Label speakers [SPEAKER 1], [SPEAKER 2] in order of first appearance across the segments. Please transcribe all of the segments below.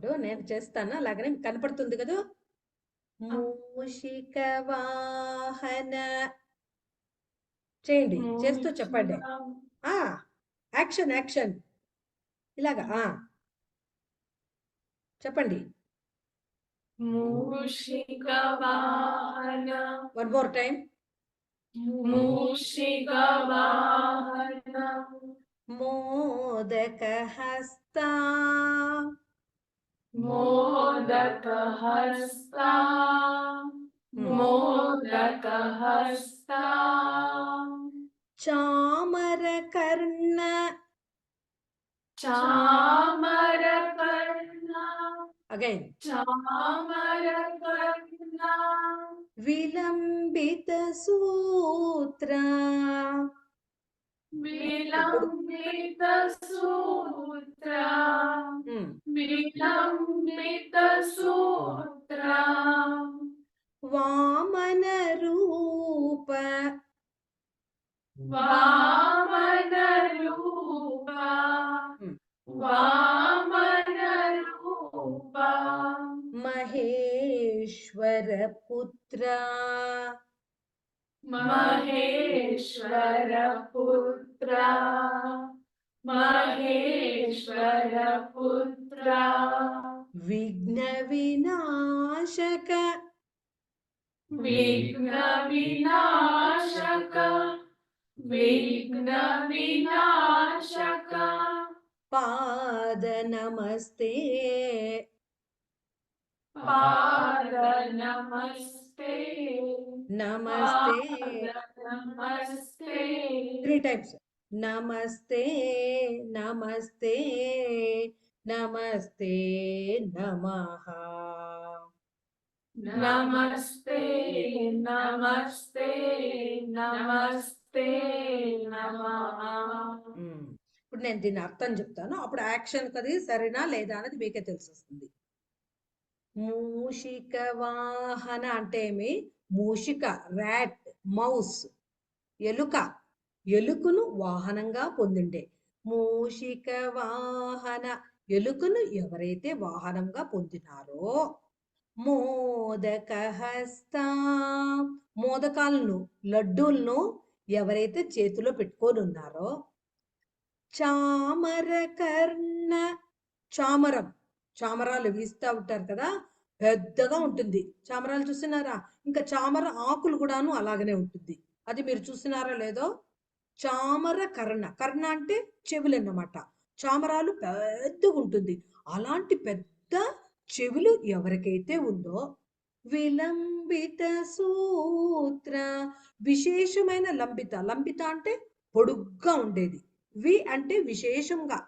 [SPEAKER 1] ఇప్పుడు నేను చేస్తాను. అలాగనే కనపడుతుంది కదా? మూషిక వాహన. చేయండి. చేస్తూ చెప్పండి. ఆ యాక్షన్ యాక్షన్. ఇలాగా ఆ. చెప్పండి.
[SPEAKER 2] మూషికవాహన
[SPEAKER 1] వన్ మోర్ టైం.
[SPEAKER 2] మూషికవాహన
[SPEAKER 1] మోదక హస్త.
[SPEAKER 2] मोदक हस्ता
[SPEAKER 1] मोदक हस्ता
[SPEAKER 2] चामर
[SPEAKER 1] कर्ण
[SPEAKER 2] चामर कर्ण अगेन चामर कर्ण विलंबित सूत्र
[SPEAKER 1] విలంబిత సూత్ర
[SPEAKER 2] విలంబిత సూత్ర
[SPEAKER 1] ఉమ్.
[SPEAKER 2] విలంబిత సూత్ర
[SPEAKER 1] వామన రూప
[SPEAKER 2] వామన రూప
[SPEAKER 1] Hmm.
[SPEAKER 2] వామన రూప
[SPEAKER 1] మహేశ్వర పుత్ర
[SPEAKER 2] మహేశ్వర పుత్ర మహేశ్వర పుత్ర
[SPEAKER 1] విఘ్న వినాశక
[SPEAKER 2] విఘ్న వినాశక విఘ్న వినాశక
[SPEAKER 1] నమస్తే. త్రీ టైమ్స్ నమస్తే నమస్తే నమస్తే నమః.
[SPEAKER 2] నమస్తే నమస్తే నమస్తే నమః.
[SPEAKER 1] ఇప్పుడు నేను దీని అర్థం చెప్తాను. అప్పుడు యాక్షన్ కది సరేనా లేదా అనేది మీకే తెలిసొస్తుంది. మూషిక వాహన అంటే ఏమి? మూషిక ర్యాట్ మౌస్ ఎలుక. ఎలుకను వాహనంగా పొందిండే. మూషిక వాహన ఎలుకను ఎవరైతే వాహనంగా పొందినారో? మోదక హస్త. మోదకాలను లడ్డూలను ఎవరైతే చేతిలో పెట్టుకొని ఉన్నారో చామర కర్ణ. చామరం. చామరాలు వీస్తూ ఉంటారు కదా పెద్దగా ఉంటుంది. చామరాలు చూస్తున్నారా? ఇంకా చామర ఆకులు కూడాను అలాగనే ఉంటుంది. అది మీరు చూసినారా లేదో? చామర కర్ణ. కర్ణ అంటే చెవులు అన్నమాట. చామరాలు పెద్దగా ఉంటుంది. అలాంటి పెద్ద చెవులు ఎవరికైతే ఉందో విలంబిత సూత్ర విశేషమైన లంబిత. లంబిత అంటే పొడుగ్గా ఉండేది. వి అంటే విశేషంగా.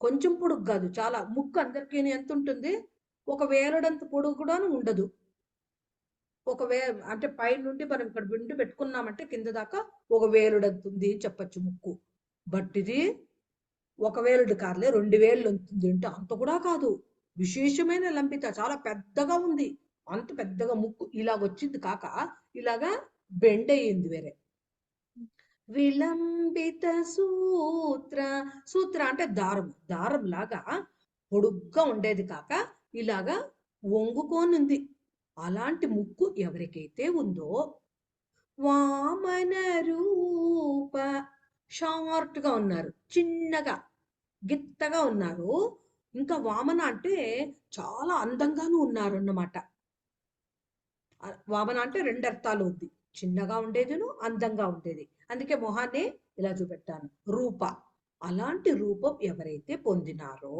[SPEAKER 1] కొంచెం పొడుగు కాదు చాలా. ముక్కు అందరికీ ఎంత ఉంటుంది? ఒక వేలడంత పొడుగు కూడా ఉండదు. ఒక వే అంటే పై నుండి మనం ఇక్కడ విండు పెట్టుకున్నామంటే కింద దాకా ఒక వేలుడంత ఉంది అని చెప్పచ్చు ముక్కు. బట్ ఇది ఒక వేలుడు కాదులే రెండు వేలు ఉంటుంది అంటే అంత కూడా కాదు. విశేషమైన లంపిత చాలా పెద్దగా ఉంది. అంత పెద్దగా ముక్కు ఇలాగ వచ్చింది కాక ఇలాగా బెండ్ అయ్యింది వేరే. విలంబిత సూత్ర సూత్ర అంటే దారం దారం లాగా పొడుగ్గా ఉండేది కాక ఇలాగా వంగుకోనుంది. అలాంటి ముక్కు ఎవరికైతే ఉందో వామన రూప షార్ట్గా ఉన్నారు చిన్నగా గిత్తగా ఉన్నారు. ఇంకా వామన అంటే చాలా అందంగాను ఉన్నారు అన్నమాట వామన అంటే రెండు అర్థాలు ఉంది. చిన్నగా ఉండేదిను అందంగా ఉండేది. అందుకే మొహాన్ని ఇలా చూపెట్టాను రూప. అలాంటి రూపం ఎవరైతే పొందినారో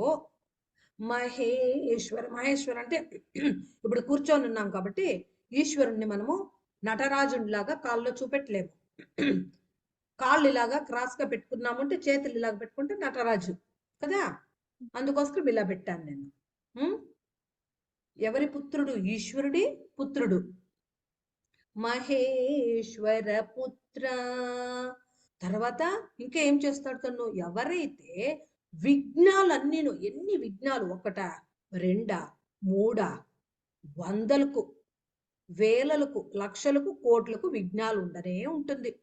[SPEAKER 1] మహేశ్వర మహేశ్వర అంటే ఇప్పుడు కూర్చొని ఉన్నాం కాబట్టి ఈశ్వరుణ్ణి మనము నటరాజునిలాగా కాళ్ళలో చూపెట్టలేము. కాళ్ళు ఇలాగా క్రాస్గా పెట్టుకున్నాము పెట్టుకున్నామంటే చేతులు ఇలాగ పెట్టుకుంటే నటరాజు కదా? అందుకోసం ఇలా పెట్టాను నేను. ఎవరి పుత్రుడు? ఈశ్వరుడి పుత్రుడు. మహేశ్వర పుత్ర. తర్వాత ఇంకా ఏం చేస్తాడు తను ఎవరైతే విఘ్నాలన్నీను ఎన్ని విఘ్నాలు? ఒకట రెండా మూడా వందలకు వేలలకు లక్షలకు కోట్లకు విఘ్నాలు ఉండనే ఉంటుంది.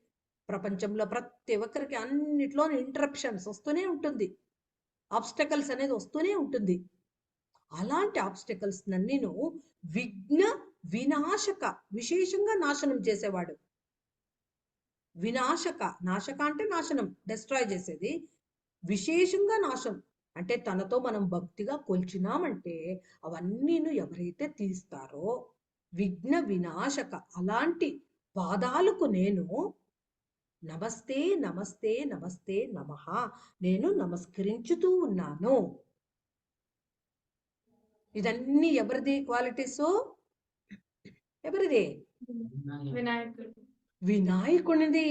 [SPEAKER 1] ప్రపంచంలో ప్రతి ఒక్కరికి అన్నిట్లో ఇంటరప్షన్స్ వస్తూనే ఉంటుంది. ఆబ్స్టకల్స్ అనేది వస్తూనే ఉంటుంది. అలాంటి ఆబ్స్టకల్స్ నన్నీను విఘ్న వినాశక విశేషంగా నాశనం చేసేవాడు. వినాశక నాశక అంటే నాశనం డిస్ట్రాయ్ చేసేది. విశేషంగా నాశనం అంటే తనతో మనం భక్తిగా కొల్చినామంటే అవన్నీను ఎవరైతే తీస్తారో విఘ్న వినాశక అలాంటి పాదాలకు నేను నమస్తే నమస్తే నమస్తే నమః నేను నమస్కరించుతూ ఉన్నాను. ఇదన్నీ ఎవరిది క్వాలిటీస్ ఎవరిది?
[SPEAKER 2] వినాయకుడు.
[SPEAKER 1] వినాయకునిది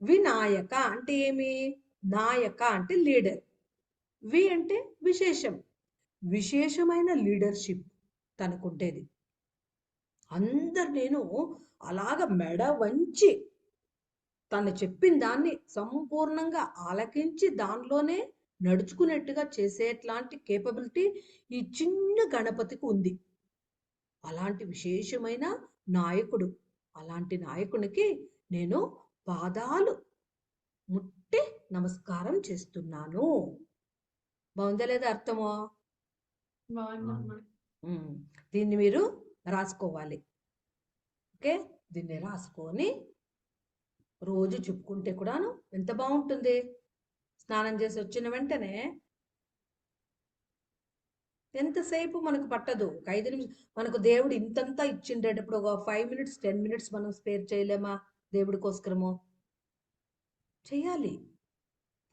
[SPEAKER 1] వినాయక అంటే ఏమి? నాయక అంటే లీడర్. వి అంటే విశేషం. విశేషమైన లీడర్షిప్ తనకుంటేది అందరు నేను అలాగ మెడ వంచి తను చెప్పిన దాన్ని సంపూర్ణంగా ఆలకించి దానిలోనే నడుచుకునేట్టుగా చేసేట్లాంటి కేపబిలిటీ ఈ చిన్న గణపతికి ఉంది. అలాంటి విశేషమైన నాయకుడు. అలాంటి నాయకునికి నేను పాదాలు ముట్టి నమస్కారం చేస్తున్నాను. బాగుందా లేదా అర్థమో? దీన్ని మీరు రాసుకోవాలి. ఓకే? దీన్ని రాసుకొని రోజు చెప్పుకుంటే కూడాను ఎంత బాగుంటుంది. స్నానం చేసి వచ్చిన వెంటనే ఎంతసేపు మనకు పట్టదు? ఒక ఐదు నిమిషం మనకు దేవుడు ఇంతంతా ఇచ్చిండేటప్పుడు ఒక ఫైవ్ మినిట్స్ టెన్ మినిట్స్ మనం స్పేర్ చేయలేమా దేవుడి కోసరము చేయాలి.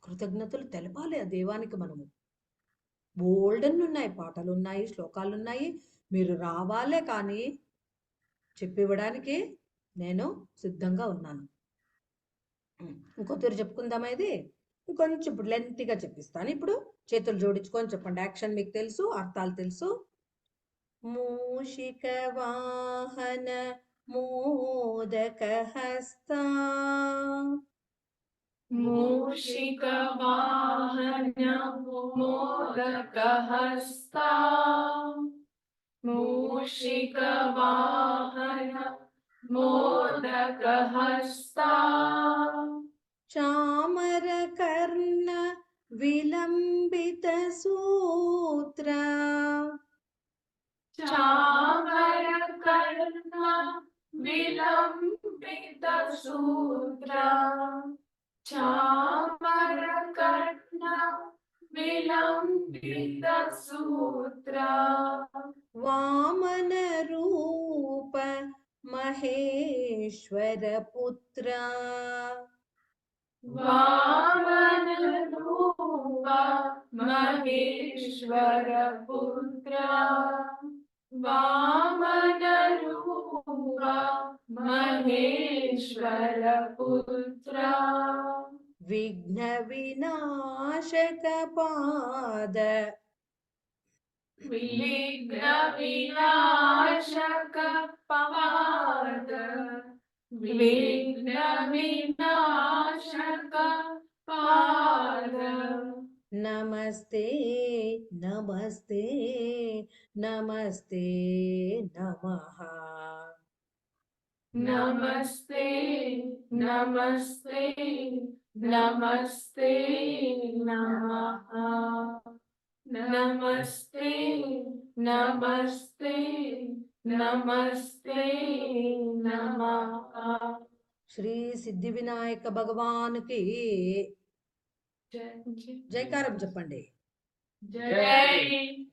[SPEAKER 1] కృతజ్ఞతలు తెలపాలి ఆ దేవానికి మనము. బోల్డన్ ఉన్నాయి పాటలు ఉన్నాయి శ్లోకాలు ఉన్నాయి మీరు రావాలే కానీ చెప్పివ్వడానికి నేను సిద్ధంగా ఉన్నాను. ఇంకొద్దరు చెప్పుకుందామా ఇది? ఇంకొంచెం ఇప్పుడు లెంతిగా చెప్పిస్తాను. ఇప్పుడు చేతులు జోడించుకొని చెప్పండి. యాక్షన్ మీకు తెలుసు అర్థాలు తెలుసు. మూషిక వాహన మోదక హస్తా.
[SPEAKER 2] మూషిక వాహన మోదక హస్తా. మూషిక వాహన మోదక హస్తా.
[SPEAKER 1] కర్ణ విలంబిత సూత్ర
[SPEAKER 2] చామర కర్ణ విలంబిత సూత్ర చామర కర్ణ
[SPEAKER 1] రూప మహేశ్వర పుత్ర
[SPEAKER 2] వామన రూప మహేశ్వర పుత్ర
[SPEAKER 1] విఘ్న వినాశక పాద
[SPEAKER 2] విఘ్న వినాశక పాద విఘ్న వినాశక పాద
[SPEAKER 1] నమస్తే నమస్తే నమస్తే నమః
[SPEAKER 2] నమస్తే నమస్తే నమస్తే నమః నమస్తే
[SPEAKER 1] జైకారం చెప్పండి.
[SPEAKER 2] జై.